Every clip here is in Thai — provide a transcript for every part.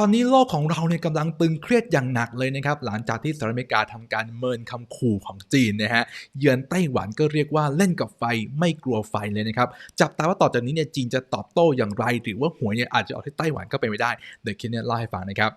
ตอนนี้โลกของเราเนี่ยกำลังตึงเครียดอย่างหนักเลยนะครับ หลังจากที่สหรัฐอเมริกาทำการเมินคำขู่ของจีนนะฮะเยือนไต้หวันก็เรียกว่าเล่นกับไฟไม่กลัวไฟเลยนะครับ จับตาว่าต่อจากนี้เนี่ยจีนจะตอบโต้อย่างไร หรือว่าหัวเนี่ยอาจจะออกที่ไต้หวันก็เป็นไม่ได้เดี๋ยวคิดเนี่ยเล่าให้ฟังนะครับ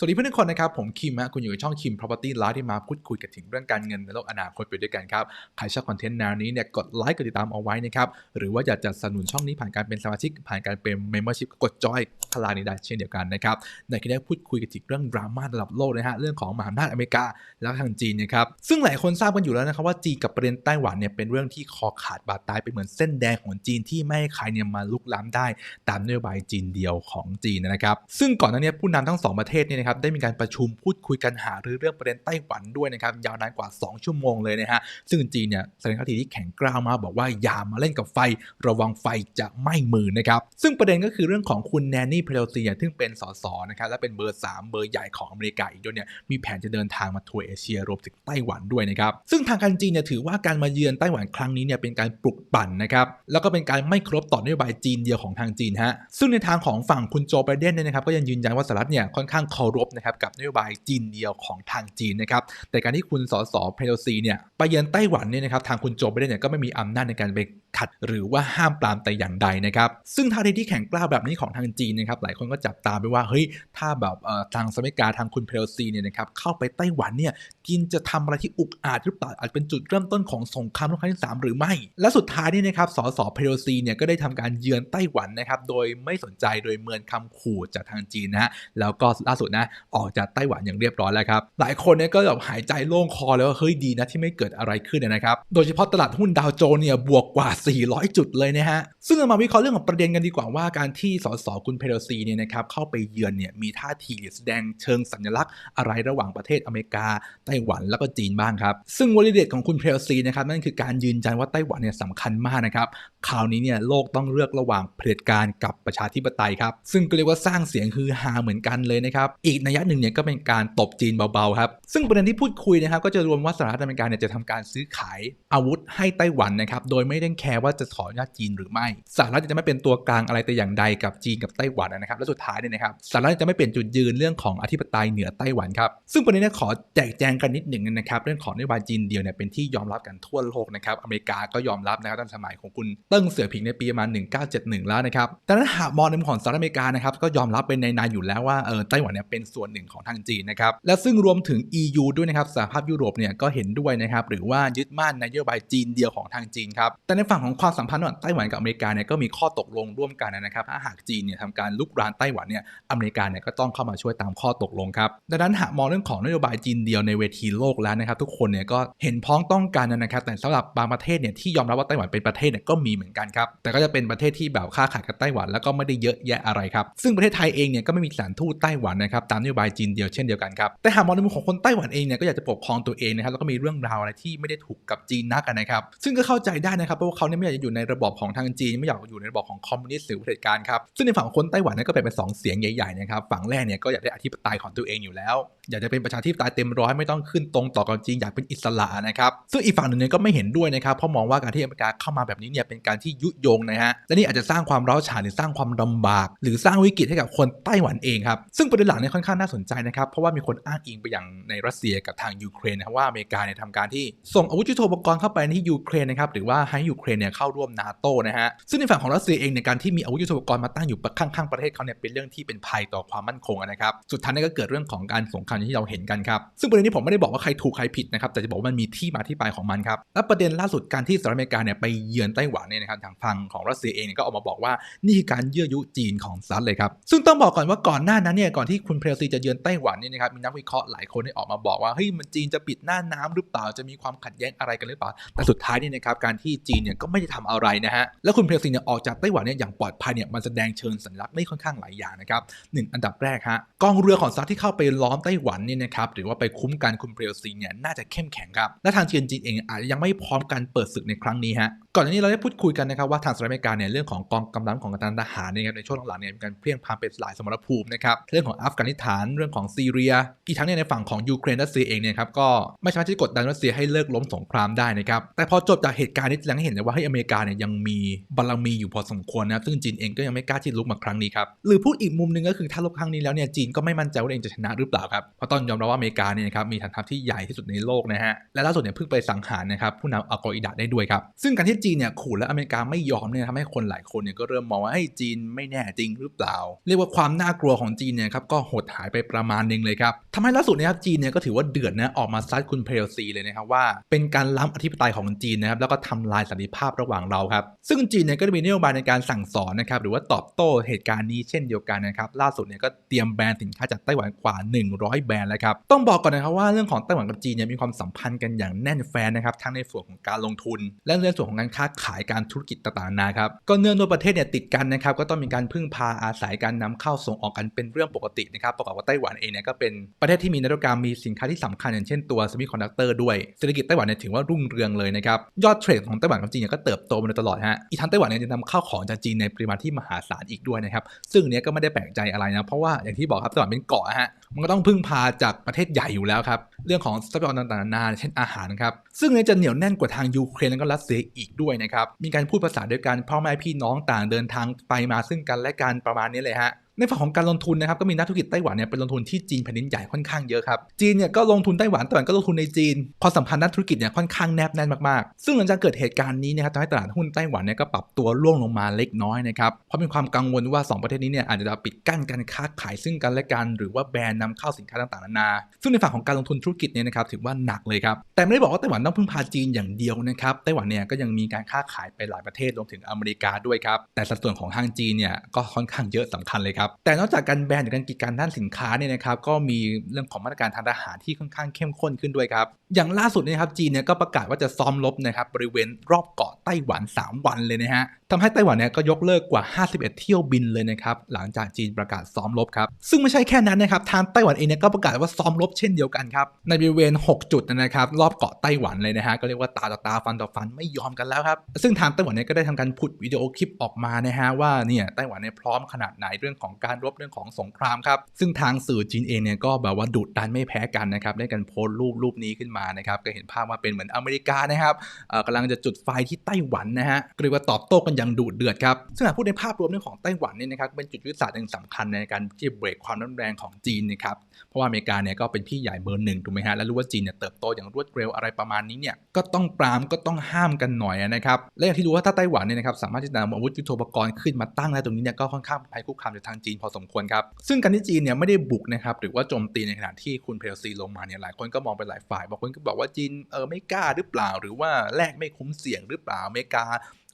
สวัสดีเพื่อนทุกคนนะครับ ผมคิมฮะคุณอยู่ในช่องคิม Property Live ที่มาพูดคุยกันถึงเรื่องการเงินในโลกอนาคตไปด้วยกันครับ ใครชอบคอนเทนต์แนวนี้เนี่ยกดไลค์กดติดตามเอาไว้นะครับ หรือว่าอยากจะสนับสนุนช่องนี้ผ่านการเป็นสมาชิก ผ่านการเป็น Membership กดจอยคลานี้ได้เช่นเดียวกันนะครับ ในคลิปนี้พูดคุยกันถึงเรื่องดราม่าระดับโลกนะฮะเรื่องของมหาอำนาจอเมริกาแล้วทางจีนนะครับซึ่งหลายคนทราบกันอยู่แล้วนะครับว่าจีนกับประเด็นไต้หวันเนี่ยเป็นเรื่องที่คอขาดบาดตายเป็นเหมือนเส้นแดงของจีนที่ไม่ให้ใครเนี่ยมาลุกล้ำได้ ตามนโยบายจีนเดียวของจีนนะครับซึ่งก่อนหน้านี้ผู้นำทั้งสองประเทศเนี่ยนะครับได้มีการประชุมพูดคุยกันหารือเรื่องประเด็นไต้หวันด้วยนะครับยาวนานกว่า 2 ชั่วโมงเลยนะฮะซึ่งจีนเนี่ยแสดงท่าทีที่แข็งกร้าวมาบอกว่าอย่ามาเล่นกับไฟ ระวังไฟจะไหม้มือนะครับซึ่งประเด็นก็คือเรื่องของคุณแนนนี่เพโลซีซึ่งเป็นสสนะครับและเป็นเบอร์ 3 เบอร์ใหญ่ของอเมริกาอีกด้วยเนี่ยมีแผนจะเดินทางมาทัวร์เอเชียรวมถึงไต้หวันด้วยนะครับซึ่งทางการจีนเนี่ยถือว่าการมาเยือนไต้หวันครั้งนี้เนี่ยเป็นการปลุกปั่นนะครับแล้วก็เป็นการไม่ครพต่อนโยบายจีนเดียวของทางจีนฮะซึ่งในทางของฝั่งคุณโจไบเดนเนี่ยนะครับก็ยังยืนยันว่าสหรัฐเนี่ยค่อนข้างเคารบนะครับกับนโยบายจีนเดียวของทางจีนนะครับแต่การที่คุณสสเพโลซีเนี่ยไปเยือนไต้หวันเนี่ยนะครับทางคุณโจไบเดนเนี่ยก็ไม่มีอำนาจในการไปขัดหรือว่าห้ามปรามแต่อย่างใดนะครับ ซึ่งท่าทีที่แข็งกล้าวแบบนี้ของทางจีนนะครับหลายคนก็จับตาไปว่าเฮ้ยถ้าแบบทางสหรัฐอเมริกาทางคุณเพโลซีเนี่ยนะครับเข้าไปไต้หวันเนี่ยจีนจะทำอะไรที่อุกอาจหรือเปล่าอาจเป็นจุดเริ่มต้นของสงครามโลกครั้งที่สามหรือไม่ และสุดท้ายนี่นะครับสสเพโลซีเนี่ยก็ได้ทำการเยือนไต้หวันนะครับโดยไม่สนใจโดยเมินคำขู่จากทางจีนนะฮะแล้วก็ล่าสุดนะออกจากไต้หวันอย่างเรียบร้อยแล้วครับหลายคนเนี่ยก็แบบหายใจโล่งคอเลยว่าเฮ้ยดีนะที่ไม่เกิดอะไรขึ้นนะครับโดยเฉพาะตลาดหุ้นดาวโจนส์เนี่ยบวกกว่า400 จุดเลยนะฮะ ซึ่งเรามาวิเคราะห์เรื่องของประเด็นกันดีกว่าว่าการที่สสคุณเพโลซีเนี่ยนะครับเข้าไปเยือนเนี่ยมีท่าทีหรือแสดงเชิงสัญลักษณ์อะไรระหว่างประเทศอเมริกา ไต้หวันแล้วก็จีนบ้างครับ ซึ่งวลีเด็ดของคุณเพลซีนะครับนั่นคือการยืนยันว่าไต้หวันเนี่ยสำคัญมากนะครับคราวนี้เนี่ยโลกต้องเลือกระหว่างเผด็จการกับประชาธิปไตยครับซึ่งก็เรียกว่าสร้างเสียงฮือฮาเหมือนกันเลยนะครับอีกนัยหนึ่งเนี่ยก็เป็นการตบจีนเบาๆครับซึ่งประเด็นที่พูดคุยนะครับก็จะรวมว่าสหรัฐอเมริกาเนี่ยจะทำการซื้อขายอาวุธให้ไต้หวันนะครับโดยไม่ได้แคร์ว่าจะขออนุญาตจีนหรือไม่สหรัฐจะไม่เป็นตัวกลางอะไรแต่อย่างใดกับจีนกับไต้หวันนะครับและสุดท้ายเนี่ยนะครับสหรัฐจะไม่เปลี่ยนจุดยืนเรื่องของอธิปไตยเหนือไต้หวันครับซึ่งประเด็นนี้ขอแจกแจงกันนิดหนึ่งนะครับเรื่องของนโยบายจีนเดียวเนี่ยเป็นที่ยอมรับกันทั่วโลกนะครับอเมริกาก็ยอมรับนะครับตั้งสมัยของคุณเติ้งเสือผิงในปีประมาณ 1971 แล้วนะครับแต่นั้นหากมองในมุมของสหรัฐอเมริกานะครับก็ยอมรับเป็นในในอยู่แล้วว่าเออไต้หวันเนี่ยเป็นส่วนหนึ่งของทางจีนนะครับและซึ่งรวมถึง EU ด้วยนะครับสหภาพยุโรปเนี่ยก็เห็นด้วยนะครับหรือว่ายึดมั่นนโยบายจีนเดียวของทางจีนครับแต่ในฝั่งของความสัมพันธ์ระหว่างไต้หวันกับอเมริกาเนี่ยก็มีข้อตกลงร่วมกันนะครับถ้าหากจีนเนี่ยทำการลุกรานไต้หวันเนี่ยอเมริกาเนี่ยก็ต้องเข้ามาช่วยตามข้อตกลงครับดังนั้นหากมองเรื่องของนโยบายจีนเดียวในเวทีโลกแล้วนะครับ ทุกคนเนี่ยก็เห็นพ้องต้องกันนะครับ แต่สำหรับบางประเทศเนี่ยที่ยอมรับว่าไต้หวันเป็นประเทศเนี่ยก็มีเหมือนกันครับแต่ก็จะเป็นประเทศที่แบบค้าขายกับไต้หวันแล้วก็ไม่ได้เยอะแยะอะไรครับซึ่งประเทศไทยเองเนี่ยก็ไม่มีสถานทูตไต้หวันนะครับตามนโยบายจีนเดียวเช่นเดียวกันครับแต่หากมองในมุมของคนไต้หวันเองเนี่ยก็อยากจะปกครองตัวเองนะครับแล้วก็มีเรื่องราวอะไรที่ไม่ได้ถูกกับจีนนักนะครับซึ่งก็เข้าใจได้นะครับเพราะว่าเขาเนี่ยไม่อยากจะอยู่ในระบอบของทางจีนไม่อยากอยู่ในระบอบของคอมมิวนิสต์หรือเผด็จการครับซึ่งในฝั่งคนไต้หวันนี่ยก็แบ่งเป็นสองเสียงใหญ่ๆนะครับฝั่งแรกเนี่ยก็อยากได้อธิปไตยของตัวเองอยู่แล้ว อยากจะเป็นประชาธิปไตยเต็มร้อยไม่ต้องขึ้นตรงต่อกับจีนอยากเป็นอิสระนะครับซึ่งอีกฝั่งหนึ่งเนี่ยก็ไม่เห็นด้วยนะครับเพราะมองว่าการที่อเมริกาเข้ามาแบบนี้เนี่ยเป็นการที่ยุยงนะฮะและนี่อาจจะสร้างความร้าวฉานหรือสร้างความลำบาก หรือสร้างวิกฤตให้กับคนไต้หวันเองครับซึ่งประเด็นหลังเนี่ยค่อนข้างน่าสนใจนะครับเพราะว่ามีคนอ้างอิงไปอย่างในรัสเซียกับทางยูเครนนะครับว่าอเมริกาเนี่ยทำการที่ส่งอาวุธยุทโธปกรณ์เข้าไปที่ยูเครนนะครับหรือว่าให้ยูเครนเนี่ยเข้าร่วมนาโตนะฮะซึ่งในฝั่งของรัสเซียเองในการที่มีอาวุธยุทโธปกรณ์มาตั้งอยู่ข้างๆประเทศเขาเนี่ยเป็นเรื่องที่เป็นภัยต่อความมั่นคงนะครับสุดท้ายนี่ก็เกิดเรื่องของการสงครามที่เราเห็นกันครับซึ่งประเด็นนี้ผมไม่ได้บอกว่าใครถูกใครผิดนะครับแต่จะบอกว่ามันมีที่มาที่ไปของมันครับและประเด็นล่าสุดการที่สหรัฐอเมริกาเนี่ยไปเยือนไต้หวันเนี่ยนะครับทางฝั่งของรัสเซียเองก็ออกมาบอกว่านี่คือการเยื่อยุจีนของสหรัฐเลยครับซึ่งต้องบอกก่อนว่าก่อนหน้านั้นเนี่ยก่อนที่คุณเพลซีจะเยือนไต้หวันเนี่ยนะครับมีนักวิเคราะห์หลายคนได้ออกมาบอกว่าเฮ้ยมันจีนจะปิดหน้าน้ำหรือเปล่าจะมีความขัดแย้งอะไรกันหรือเปล่าแต่สุดท้ายเนี่ยนะครับการที่จีนเนี่ยก็ไม่ได้ทำอะไรนะฮะ แล้วคุณเพลซีเนี่ยออกจากไต้หวันเนี่ยอย่างปลอดภัยเนี่ยมันแสดงเชิงสัญลักษณ์ได้ค่อนข้างหลายอย่างนะครับหนึ่งอันดับแรกฮะกองเรือของสหรัฐที่เข้าไปล้อมไต้หวันเนี่ยนะครับหรือว่าไปคุ้มกันคุณเพลซีเนี่ยน่าจะเข้มแข็งครับและทางจีนจีนเองอาจจะยังไม่พร้อมการเปิดศึกในครั้งนี้ฮะก่อนหน้านี้เราได้พูดคุยกันนะครับว่าทางสหรัฐอเมริกาเนี่ยเรื่องของกองกำลังของการทหารเนี่ยในช่วงหลังๆเนี่ยมีการเพลี่ยงพล้ำเป็นหลายสมรภูมินะครับเรื่องของอัฟกานิสถานเรื่องของซีเรีย อีกทั้งเนี่ยในฝั่งของยูเครนรัสเซียเองเนี่ยครับก็ไม่สามารถที่จะกดดันรัสเซียให้เลิกล้มสงครามได้นะครับแต่พอจบจากเหตุการณ์นี้ยังเห็นเลยว่าที่อเมริกาเนี่ยยังมีบารมีอยู่พอสมควรนะซึ่งจีนเองก็ยังไม่กล้าที่ลุกมาครั้งนี้ครับหรือพูดอีกมุมหนึงก็คือถ้าลบครั้งนี้แล้วเนี่ยจีนก็ไม่มั่นใจว่าเองจะชนะหรือเปล่าครับเพราะต้องยอมรับว่าอเมริกาเนี่ยครับมีฐานทัพที่ใหญ่ที่สุดในโลกนะฮะและล่าสุดเนี่ยเพิ่งไปสังหารนะครับผู้นำอัลกออิดะได้ด้วยครับซึ่งการที่จีนเนี่ยขู่และอเมริกาไม่ยอมเนี่ยทำให้คนหลายคนเนี่ยก็เริ่มมองว่าเฮ้จีนไม่แน่จริงหรือเปล่า เรียกว่าความน่ากลัวของจีนเนี่ยครับก็หดหายไปประมาณหนึงเลยครับทำให้ล่าสุดนะครับจีนเนี่ยก็ถือว่าเดือดนะออกมาซัดคุณเพลซีเลยนะครับว่า เป็นการล้ำอธิปไตยของจีนนะครับแล้วก็ทำลายสันติภาพระหว่างเราครับซึ่งจีนเนี่ยก็มีนโยบายในการสั่งสอนนะครับหรือว่าตอบโต้เหตุการณ์นี้เช่นเดียวกันนะครับล่าสุดเนี่ยก็เตรียมแบนสินค้าจากไต้หวันกว่า 100 แบรนด์แล้วครับต้องบอกก่อนนะครับว่าเรื่องของไต้หวันกับจีนเนี่ยมีความสัมพันธ์กันอย่างแน่นแฟนนะครับทั้งในส่วนของการลงทุน และในส่วนของการค้าขายการธุรกิจต่างๆนานาครับก็เนื่องด้วยประเทศเนี่ยติดกันนะครับก็ต้องมีการพึ่งพาอาศัยการนำเข้าส่งออกกันเป็นเรื่องปกตินะครับประกอบกับไต้หวันเองเนี่ยก็เป็นประเทศที่มีนวัตกรรมมีสินค้าที่สำคัญอย่างเช่นตัวซมิคอนดักเตอร์ด้วยเศรษฐกิจไต้หวันเนี่ยถือว่ารุ่งเรืองเลยนะครับยอดเทรดของไต้หวันกับจีนเนี่ยก็เติบโตมาโดยตลอดฮะอีกทั้งไต้หวันเนี่ยจะนำเข้าของจากจีนในปริมาณที่มหาศาลอีกด้วยนะครับซึ่งเนี้ยก็ไม่ได้แปลกใจอะไรนะเพราะว่าอย่างที่บอกครับไต้หวันเป็นเกาะฮะ มันก็ต้องพึ่งพาจากประเทศใหญ่อยู่แล้วครับ เรื่องของทรัพยากรต่างๆนานาเช่นอาหารครับ ซึ่งเนี่ยจะเหนียวแน่นกว่าทางยูเครนและก็รัสเซียอีกด้วยนะครับ มีการพูดภาษาเดียวกันพ่อแม่พี่น้องต่างเดินทางไปมาซึ่งกันและกันประมาณนี้เลยฮะ ในฝั่งของการลงทุนนะครับก็มีนักธุรกิจไต้หวันเนี่ยเป็นลงทุนที่จีนแผ่นดินใหญ่ค่อนข้างเยอะครับจีนเนี่ยก็ลงทุนไต้หวันไต้หวันก็ลงทุนในจีนความสัมพันธ์นักธุรกิจเนี่ยค่อนข้างแนบแน่นมากๆ ซึ่งหลังจากเกิดเหตุการณ์นี้นะครับทำให้ตลาดหุ้นไต้หวันเนี่ยก็ปรับตัวร่วงลงมาเล็กน้อยนะครับเพราะมีความกังวลว่าสองประเทศนี้เนี่ยอาจจะปิดกั้นการค้าขายซึ่งกันและกัน หรือว่าแบนนำเข้าสินค้าต่างๆนานา ซึ่งในฝั่งของการลงทุนธุรกิจเนี่ยนะครับถือว่าหนักเลยครับแต่ไม่ได้บอกว่าไต้หวันต้องพึ่งพาจีนอย่างเดียวนะครับไต้หวันเนี่ยก็ยังมีการค้าขายไปหลายประเทศรวมถึงอเมริกาด้วยครับแต่สัดส่วนของทางจีนเนี่ยก็ค่อนข้างเยอะสำคัญเลยครับแต่นอกจากการแบนหรือการกีดกันด้านสินค้าเนี่ยนะครับก็มีเรื่องของมาตรการทางทหารที่ค่อนข้างเข้มข้นขึ้นด้วยครับ อย่างล่าสุดเนี่ยครับจีนเนี่ยก็ประกาศว่าจะซ้อมรบนะครับบริเวณรอบเกาะไต้หวัน 3 วันเลยนะฮะทำให้ไต้หวันเนี่ยก็ยกเลิกกว่า 51 เที่ยวบินเลยนะครับหลังจากจีนประกาศซ้อมรบครับซึ่งไม่ใช่แค่นั้นนะครับทางไต้หวันเองเนี่ยก็ประกาศว่าซ้อมรบเช่นเดียวกันครับในบริเวณ 6 จุดนะครับรอบเกาะไต้หวันเลยนะฮะก็เรียกว่าตาต่อตาฟันต่อฟันไม่ยอมกันแล้วครับซึ่งทางไต้หวันเนี่ยก็ได้ทำการพุดวิดีโอคลิปออกมานะฮะว่าเนี่ยไต้หวันเนี่ยพร้อมขนาดไหนเรื่องของการรบเรื่องของสงครามครับ ซึ่งทางสื่อจีนเองเนี่ยก็แบบว่าดุดันไม่แพ้กันนะครับ ได้กันโพสต์รูปรูปนี้ขึ้นมานะครับ ก็เห็นภาพว่าเป็นเหมือนอเมริกานะครับเอ่อกำลังจะจุดไฟที่ไต้หวันนะฮะเรียกว่าตอบโต้กันอย่างดุเดือดครับ ซึ่งหากพูดในภาพรวมเรื่องของไต้หวันเนี่ยนะครับเป็นจุดยุทธศาสตร์หนึ่งสำคัญในการที่เบรกความรุนแรงของจีนนะครับ เพราะว่าอเมริกาเนี่ยก็เป็นพี่ใหญ่เบอร์หนึ่งถูกไหมฮะ และรู้ว่าจีนเนี่ยเติบโตอย่างรวดเร็วอะไรประมาณนี้เนี่ย ก็ต้องปรามก็ต้องห้ามกันหน่อยนะครับ และอย่างที่รู้ว่าถ้าไต้หวันเนี่ยนะครับสามารถที่จะนำอาวุธยุทโธปกรณ์ขึ้นมาตั้งได้ตรงนี้เนี่ยก็ค่อนข้างภัยคุกคามจากทางจีนพอสมควรครับ ซึ่งการที่จีนเนี่ยไม่ได้บุกนะครับหรือว่าโจมตีในขณะที่คุณเพลซีลงมาเนี่ยหลายคนก็มองไปหลายฝ่ายบางคนก็บอกว่าจีนเออไม่กล้าหรือเปล่า หรือว่าแลกไม่คุ้มเสี่ยงหรือเปล่าอเมริกา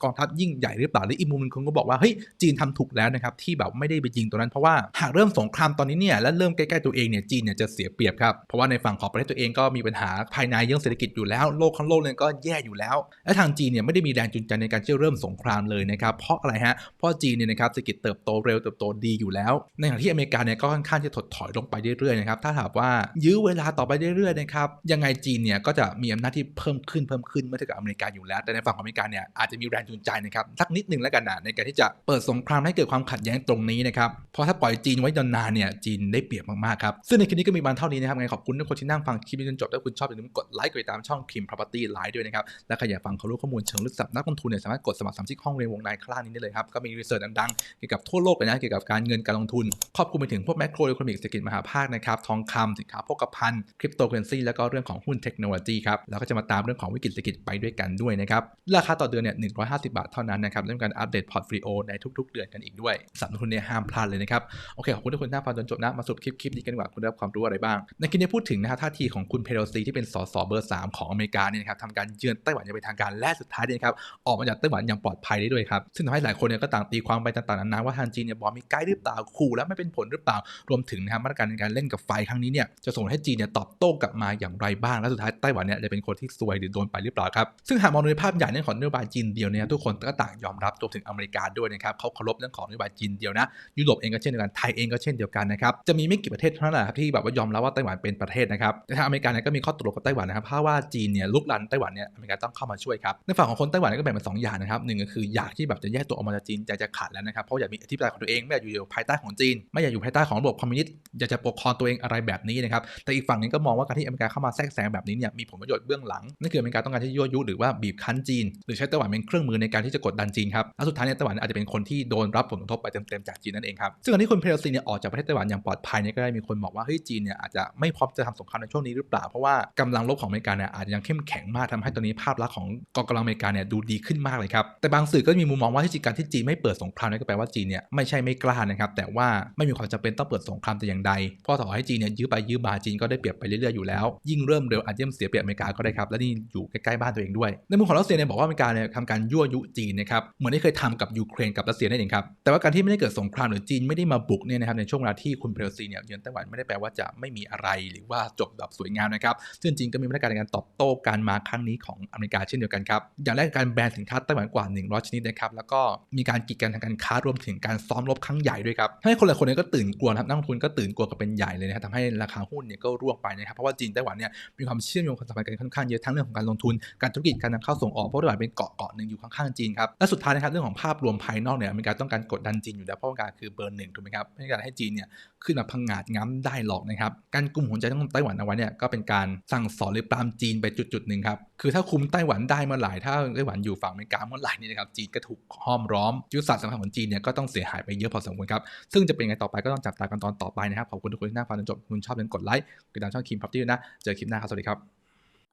กองทัพยิ่งใหญ่หรือเปล่าหรืออีกมุมนึงคนก็บอกว่าเฮ้ยจีนทำถูกแล้วนะครับที่แบบไม่ได้ไปยิงตัวนั้นเพราะว่าหากเริ่มสงครามตอนนี้เนี่ยและเริ่มใกล้ๆตัวเองเนี่ยจีนเนี่ยจะเสียเปรียบครับเพราะว่าในฝั่งของประเทศตัวเองก็มีปัญหาภายในเรื่องเศรษฐกิจอยู่แล้วโลกทั้งโลกเนี่ยก็แย่อยู่แล้ว และทางจีนเนี่ยไม่ได้มีแรงจูงใจในการที่จะเริ่มสงครามเลยนะครับเพราะอะไรฮะเพราะจีนเนี่ยนะครับเศรษฐกิจเติบโตเร็วเติบโตดีอยู่แล้ว ในขณะที่อเมริกาเนี่ยก็ค่อนข้างจะถดถอยลงไปเรื่อยๆนะครับถ้าถามว่ายื้อเวลาต่อไปเรื่อยๆนะครับยังไงจีนเนี่ยก็จะมีอำนาจที่เพิ่มขึ้นเพิ่มขึ้นเมื่อเทียบกับอเมริกาอยู่แล้ว แต่ในฝั่งของอเมริกาเนี่ยอาจจะมีแรงจูงใจนะครับสักนิดหนึ่งแล้วกันนะในการที่จะเปิดสงครามให้เกิดความขัดแย้งตรงนี้นะครับเพราะถ้าปล่อยจีนไว้นานๆเนี่ยจีนได้เปรียบมากๆครับซึ่งในคลิปนี้ก็มีบางเท่านี้นะครับไงขอบคุณทุกคนที่นั่งฟังคลิปนี้จนจบถ้าคุณชอบอย่าลืมกดไลค์กดติดตามช่องคิม property live ด้วยนะครับและใครอยากฟังเขารู้ข้อมูลเชิงลึกสับนักลงทุนเนี่ยสามารถกดสมัครสมาชิกห้องเรียนวงในข้างล่างนี้ได้เลยครับก็มีรีเสิร์ชดังๆเกี่ยวกับทั่วโลกเลยนะเกี่ยวกับการเงินการลงทุนครอบคลุมไปถึงพวกแมกโรอิคโนมิกเศรษฐกิจมหาภาคนะครับทองคำสินค้าโภคภัณฑ์คริปโตเคอเรนซีแล้วก็เรื่องของหุ้นเทคโนโลยีครับแล้วก็จะมาตามเรื่องของวิกฤตเศรษฐกิจไปด้วยกันด้วยนะครับราคาต่อเดือนเนี่ย150 บาทเท่านั้นนะครับเรื่องการอัปเดตพอร์ตฟรีโอในทุก ๆ เดือนกันอีกด้วยสำหรับทุนเนี่ยห้ามพลาดเลยนะครับโอเคขอบคุณทุกคนที่ฟังจนจบนะมาสรุปคลิปคลิปนี้กันดีกว่าคุณได้รับความรู้อะไรบ้าง ในคลิปนี้พูดถึงนะครับท่าทีของคุณเพโลซีที่เป็นสสเบอร์ 3 ของอเมริกาเนี่ยนะครับทำการเยือนไต้หวันอย่างเป็นทางการและสุดท้ายเนี่ยครับออกมาจากไต้หวันอย่างปลอดภัยได้ด้วยครับซึ่งทำให้หลายคนเนี่ยก็ต่างตีความไปต่างๆนานาว่าทางจีนเนี่ยบอกมีไกด์หรือเปล่าขู่แล้วไม่เป็นผลหรือเปล่ารวมถึงนะครับมาตรการในการเล่นกับไฟครั้งนี้เนี่ยจะส่งให้จีนเนี่ยตอบโต้กลับมาอย่างไรบ้างและสุดท้ายไต้หวันเนี่ยจะเป็นคนที่ซวยหรือโดนไปหรือเปล่าครับซึ่งหากมองในภาพใหญ่เรื่องของนโยบายจีนเดียวเนี่ยทุกคนก็ต่างยอมรับรวมถึงอเมริกาด้วยนะครับเขาเคารพเรื่องของนโยบายจีนเดียวนะยุโรปเองก็เช่นเดียวกันไทยเองก็เช่นเดียวกันนะครับจะมีไม่กี่ประเทศเท่านั้นแหละครับที่แบบว่ายอมรับว่าไต้หวันเป็นประเทศนะครับแต่ทางอเมริกาเนี่ยก็มีข้อตกลงกับไต้หวันนะครับเพราะว่าจีนเนี่ยลุกลันไต้หวันเนี่ยอเมริกาต้องเข้ามาช่วยครับในฝั่งของคนไต้หวันก็แบ่งเป็นสองอย่างนะครับหนึ่งก็คืออยากที่แบบจะแยกตัวออกมาจากจีนใจจะขาดแล้วนะครับเพราะอยากมีอธิปไตยของตัวเองไม่อยากอยู่ภายใต้ของจีน ไม่อยากอยู่ภายใต้ของระบบคอมมิวนิสต์อยากจะปกครองตัวเองอะไรแบบนี้นะครับแต่อีกฝั่งนึงก็มองว่าการที่อเมริกาเข้ามาแทรกแซงแบบนี้เนี่ยมีผลประโยชน์เบื้องหลังนั่นคืออเมริกาต้องการที่ยั่วยุหรือว่าบีบคั้นจีน หรือใช้ไต้หวันเป็นเครื่องมืออในการที่จะกดดันจีนครับและสุดท้ายเนี่ยไต้หวันอาจจะเป็นคนที่โดนรับผลกระทบไปเต็มๆจากจีนนั่นเองครับซึ่งการที่คุณเพโลซีเนี่ยออกจากประเทศไต้หวันอย่างปลอดภัยเนี่ยก็ได้มีคนบอกว่าเฮ้ยจีนเนี่ยอาจจะไม่พร้อมจะทำสงครามในช่วงนี้หรือเปล่าเพราะว่ากำลังรบของอเมริกาเนี่ยอาจจะยังเข้มแข็งมากทำให้ตอนนี้ภาพลักษณ์ของกองกำลังอเมริกาเนี่ยดูดีขึ้นมากเลยครับแต่บางสื่อก็มีมุมมองว่าที่จริงการที่จีนไม่เปิดสงครามนั่นก็แปลว่าจีนเนี่ยไม่ใช่ไม่กล้านะครับแต่ว่าไม่มีความจำเป็นต้องเปิดสงครามแต่อย่างใดเพราะต่อให้จีนเนี่ยยื้อไปยื้อมาจีนก็ได้เปรียบไปเรื่อยๆอยู่แล้ว ยิ่งเริ่มเร็วอาจจะเสียเปรียบอเมริกาก็ได้ครับและนี่อยู่ใกล้ๆบ้านตัวเองด้วยในมุมของรัสเซียเนี่ยบอกว่าอเมริกาเนี่ยทำการยั่วยุจีนนะครับเหมือนที่เคยทำกับยูเครนกับรัสเซียนั่นเองครับแต่ว่าการที่ไม่ได้เกิดสงครามหรือจีนไม่ได้มาบุกเนี่ยนะครับในช่วงเวลาที่คุณเพโลซีเนี่ยเยือนไต้หวันไม่ได้แปลว่าจะไม่มีอะไรหรือว่าจบแบบสวยงามนะครับซึ่งจีนก็มีมาตรการในการตอบโต้การมาครั้งนี้ของอเมริกาเช่นเดียวกันครับอย่างแรกการแบนสินค้าไต้หวันกว่า 100 ชนิดนะครับแล้วก็มีการกีดกันทางการค้ารวมถึงการซ้อมรบครั้งใหญ่ด้วยครับทำให้คนหลายคนเนี่ยก็ตื่นกลัวนะครับนักลงทุนก็ตื่นกลัวกันเป็นใหญ่เลยนะครับทำให้ราคาหุ้นเนี่ยก็ร่วงไปนะครับเพราะว่าจีนไต้หวันเนี่ยมีความเชื่อมโยงความสัมพันธ์กันค่อนข้างเยอะทั้งเรื่องของการลงทุนการธุรกิจการนำเข้าส่งออกเพราะไต้หวันเป็นเกาะเกาะหนึ่งอยู่ข้างจีนครับและสุดท้ายนะครับเรื่องของภาพรวมภายนอกเนี่ยอเมริกาต้องการกดดันจีนอยู่แล้วเพราะว่าการคือเบอร์หนึ่งถูกไหมครับไม่การให้จีนเนี่ยขึ้นมาพังงาดง้ำได้หรอกนะครับการกลุ่มหัวใจของไต้หวันเอาไว้เนี่ยก็เป็นการสั่งสอนหรือปรามจีนไปจุดๆหนึ่งครับคือถ้าคุมไต้หวันได้เมื่อไหร่ถ้าไต้หวันอยู่ฝั่งอเมริกาเมื่อไหร่นี่นะครับจีนก็ถูกห้อมล้อมยุทธศาสตร์สำคัญของจีนเนี่ยก็ต้องเสียหายไปเยอะพอสมควรครับซึ่งจะเป็นไงต่อไปก็ต้องจับตากันตอนต่อไปนะครับขอบคุณทุกคนที่น่าฟังจนจบคุณชอบอย่าลืมกดไลค์กดติดตามช่องคิมพับตี้นะเจอคลิปหน้าครับสวัสดีครับ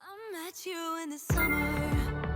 I met you in the summer